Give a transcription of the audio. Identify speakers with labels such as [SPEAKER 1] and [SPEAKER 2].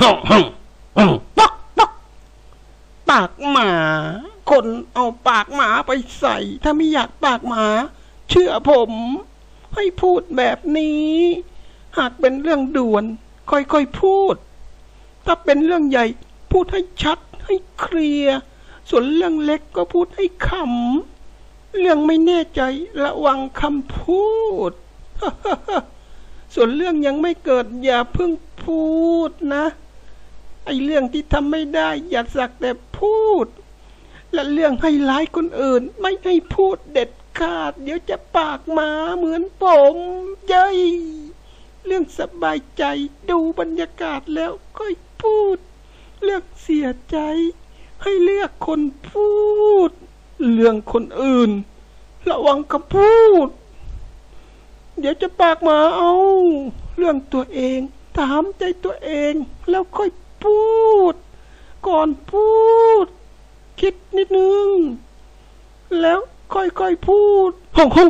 [SPEAKER 1] ฮ่องฮ่องฮ่องปักปักปากหมา คนเอาปากหมาไปใส่ ถ้าไม่อยากปากหมา เชื่อผม ให้พูดแบบนี้ หากเป็นเรื่องด่วน ค่อยๆพูด ถ้าเป็นเรื่องใหญ่ พูดให้ชัดให้เคลียร์ส่วนเรื่องเล็กก็พูดให้ขำเรื่องไม่แน่ใจระวังคำพูด ส่วนเรื่องยังไม่เกิดอย่าเพิ่งพูดนะ ไอเรื่องที่ทำไม่ได้ อย่าสักแต่พูด และเรื่องให้ร้ายคนอื่น ไม่ให้พูดเด็ดขาด เดี๋ยวจะปากหมาเหมือนผมเย้ยเรื่องสบายใจดูบรรยากาศแล้วค่อยพูดเรื่องเสียใจ ให้เลือกคนพูด เรื่องคนอื่น ระวังคำพูด เดี๋ยวจะปากหมาเอา เรื่องตัวเอง ถามใจตัวเองแล้วค่อย ก่อนพูด คิดนิดนึง แล้วค่อยๆพูดห้องห้อง